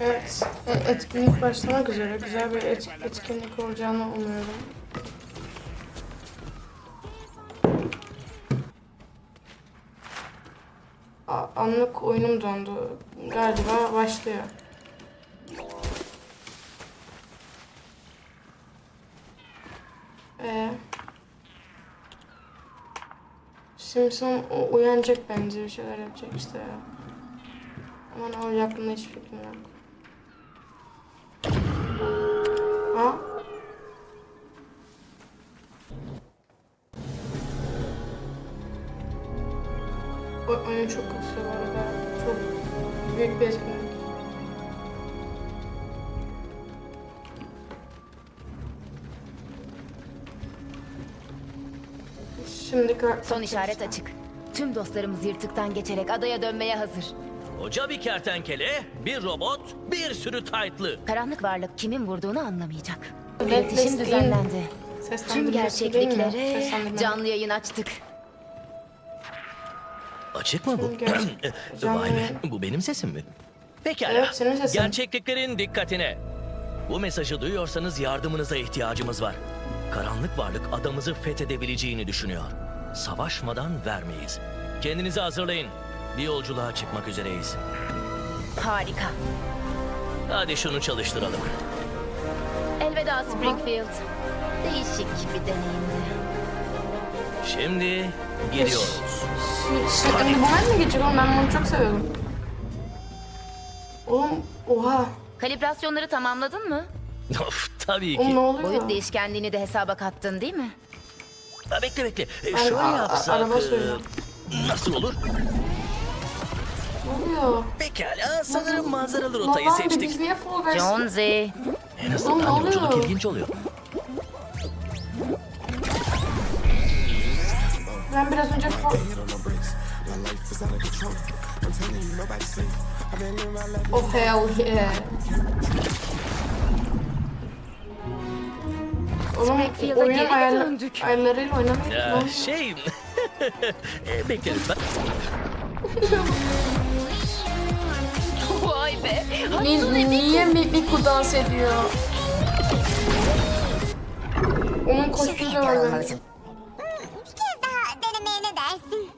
Evet, etkinlik başlamak üzere. Güzel bir et- etkinlik olacağını umuyorum. A- anlık oyunum dondu. Galiba başlıyor. Ee, Simpson uyanacak bence bir şeyler yapacak işte ya. Ama ne olacak hakkında hiç fikrim yok. Ha? O, oyun çok kasıyor bu arada. Çok büyük bir etkinlik. Şimdi Son işaret açık. Tüm dostlarımız yırtıktan geçerek adaya dönmeye hazır. Koca bir kertenkele, bir robot, bir sürü taytlı. Karanlık varlık kimin vurduğunu anlamayacak. İletişim düzenlendi. Tüm gerçekliklere canlı yayın açtık. Açık mı bu? Vay be, bu benim sesim mi? Pekala. Evet, senin sesin. Gerçekliklerin dikkatine. Bu mesajı duyuyorsanız yardımınıza ihtiyacımız var. Karanlık varlık adamızı fethedebileceğini düşünüyor. Savaşmadan vermeyiz. Kendinizi hazırlayın. Bir yolculuğa çıkmak üzereyiz. Harika. Hadi şunu çalıştıralım. Elveda Springfield. Değişik bir deneyimdi. Şimdi gidiyoruz. Şimdi bu geçecek oğlum? Ben bunu çok seviyordum. Oğlum, oha. Kalibrasyonları tamamladın mı? of tabii Oğlum ne ki. oluyor? Boyut değişkenliğini de hesaba kattın değil mi? Ha, bekle bekle. E, Ben Şöyle a- a- yapsak. araba e. Nasıl olur? Oluyor? Pekala sanırım manzaralı rotayı abi, seçtik. Biz niye Fall Guys? Jonesy. En azından ne yolculuk oluyor? ilginç oluyor. Ben biraz önce. Oh hell yeah. Oğlum Springfield'a oyun geri döndük? ayarlarıyla oynamayı Ya, lan. şey... e, bekle lütfen. Ni- niye Miku dans ediyor? Onun kostümü de var. Bir kez daha denemeye ne dersin?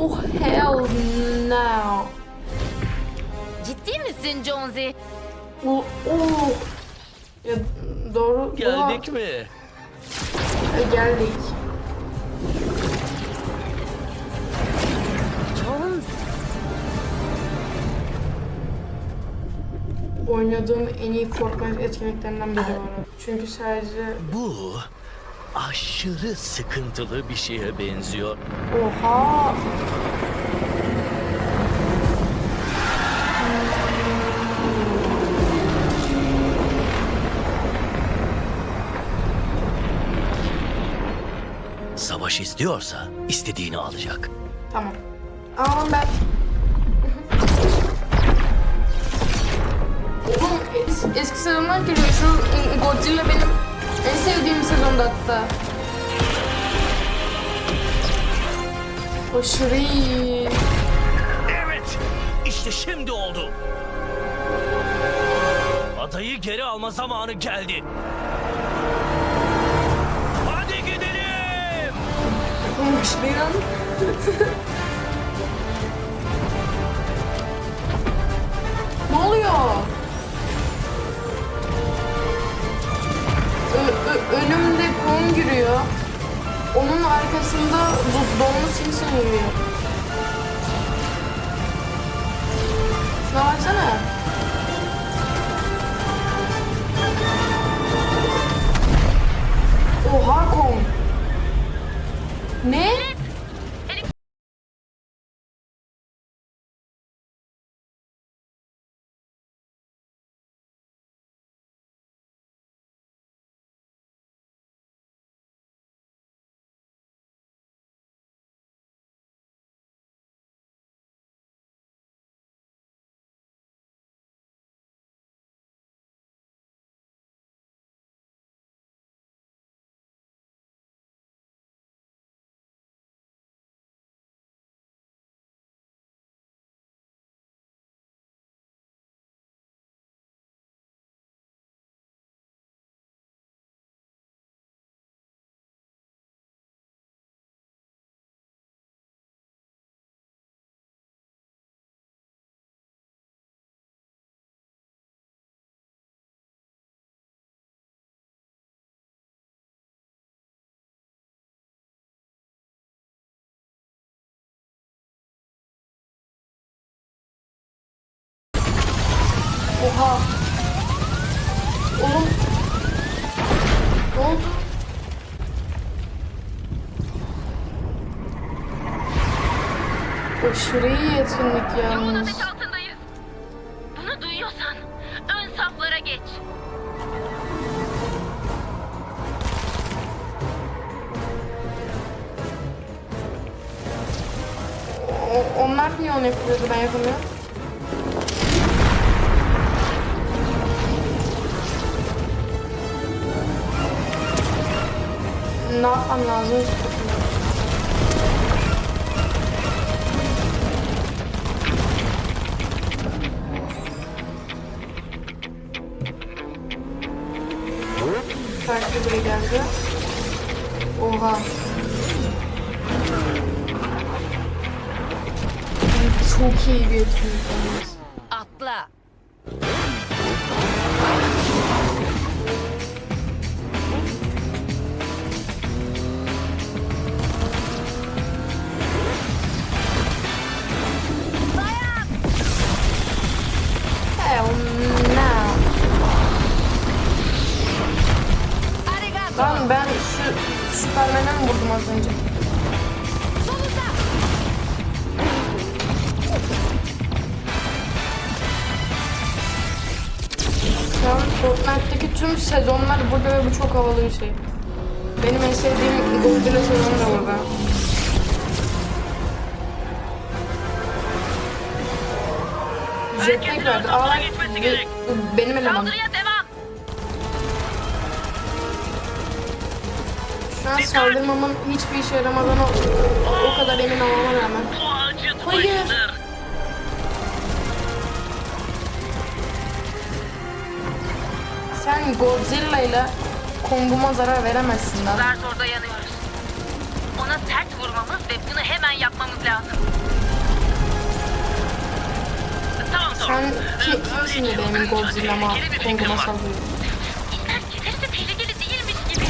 Oh hell no. Ciddi misin Jonesy? Oh, oh. Ya doğru. Geldik mi? Oha, geldik. Oynadığım en iyi Fortnite etkinliklerinden biri var. Çünkü sadece Bu aşırı sıkıntılı bir şeye benziyor. oha Savaş istiyorsa istediğini alacak. tamam. Ama ben eski sezonlar geliyor. Şu Godzilla benim en sevdiğim sezonda hatta. Aşırı iyi. Evet, işte şimdi oldu. Adayı geri alma zamanı geldi. Hadi gidelim. Başlayan. ne oluyor? Önümde Kong yürüyor. Onun arkasında do- Donlu Simpson yürüyor. Şuna baksana. Oha Kong. Ne? Aşırı iyi etkinlik Yoğun yalnız. ateş altındayız. Bunu duyuyorsan ön saflara geç. O- onlar niye onu yapıyordu ben yapamıyorum? Ne yapmam lazım? Fortnite'daki tüm sezonlar burada ve bu çok havalı bir şey. Benim en sevdiğim Godzilla sezonu da burada. Jetpack vardı. Aa, bu benim devam. Şu an saldırmamın hiçbir işe yaramadığına o, o kadar emin olmama rağmen. Hayır. Sen Godzilla ile Kong'uma zarar veremezsin lan. Zar zor dayanıyoruz. Ona sert vurmamız ve bunu hemen yapmamız lazım. Tamam. Sen ki, kimsin de benim Godzilla'ma, Kong'uma saldırıyorsun? İster gelirse tehlikeli değilmiş gibi.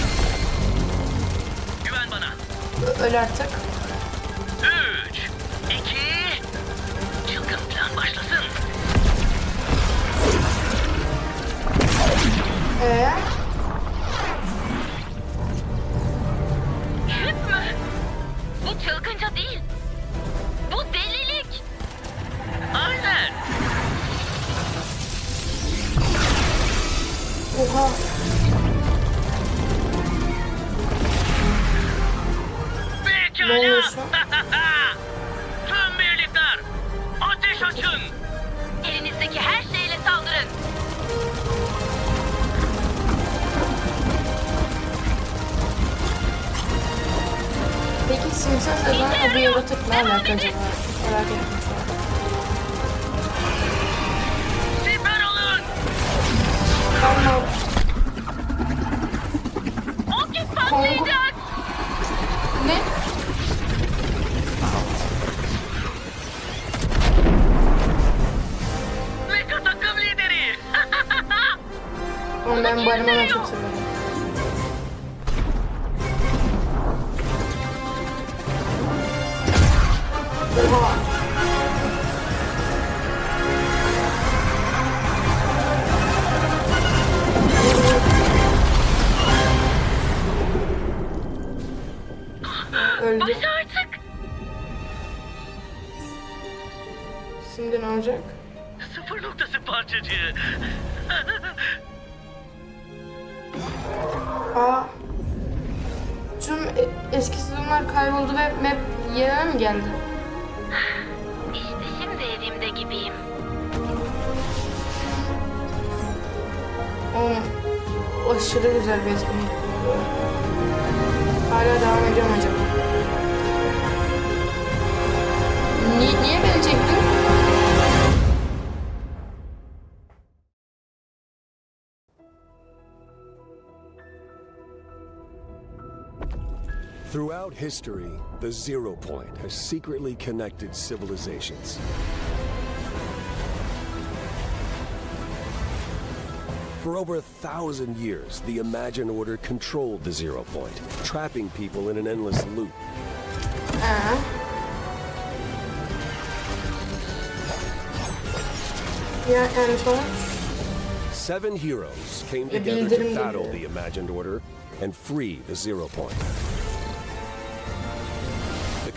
Güven bana. Öl artık. Üç, iki, Ee, Küp mü? Bu çılgınca değil. Peki Simpsons sezonu bu yaratıkla alakalı? Merak ettim şu an. O patlayacak. Ne? Meka takım lideri. Oğlum ben animasyonu çok seviyorum. Şimdi ne olacak? Sıfır noktası parçacığı. Aa. Tüm e- eski sezonlar kayboldu ve map yerine mi geldi? İşte şimdi evimde gibiyim. Oğlum aşırı güzel bir etkinlik. Hala devam mu acaba? Ni- niye beni çektin? Throughout history, the Zero Point has secretly connected civilizations. For over a thousand years, the Imagine Order controlled the Zero Point, trapping people in an endless loop. Ya yani sonuç seven heroes came together to battle the imagined order and free the Zero Point.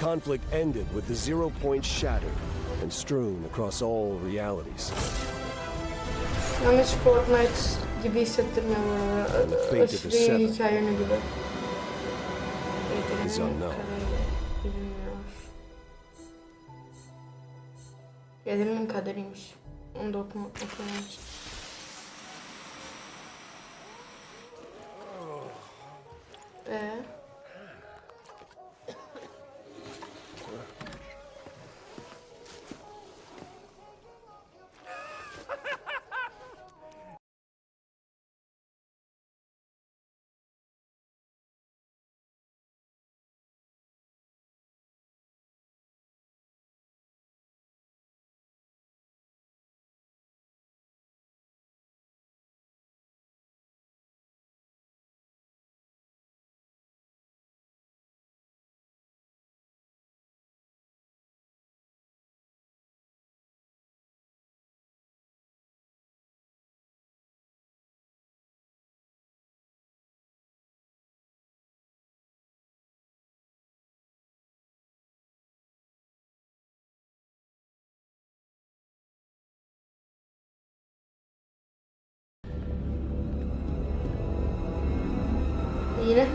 Conflict ended with the Zero Point shattered and strewn across all realities. Yani hiç Fortnite gibi hissettirmiyor the Aşırı iyi hikaye yönü gibi. is unknown. Gelimin kaderiymiş. Onu da okuma, okumamış. Ee? Yine mi?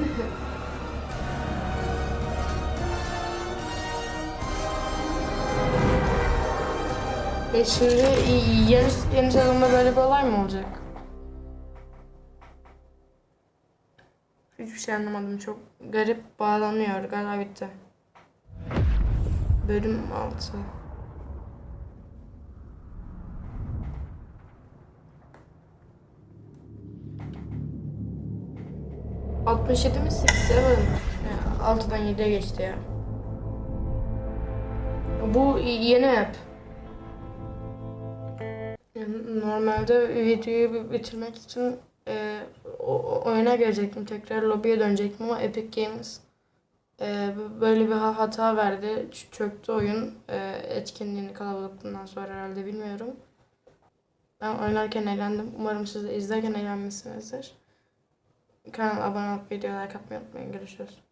E şimdi yeni, yeni sezonda böyle bir olay mı olacak? Hiçbir şey anlamadım. Çok garip bağlanıyor. Galiba bitti. Bölüm 6. ...67 mi? 67 mi? Ya, 6'dan 7'ye geçti ya. Bu yeni app. Normalde videoyu bi- bitirmek için e, oyuna girecektim. Tekrar lobiye dönecektim ama Epic Games e, böyle bir ha- hata verdi. Çöktü oyun. E, etkinliğini kalabalıklığından sonra herhalde bilmiyorum. Ben oynarken eğlendim. Umarım siz de izlerken eğlenmişsinizdir. Kanala abone olup videoya like atmayı unutmayın. Görüşürüz.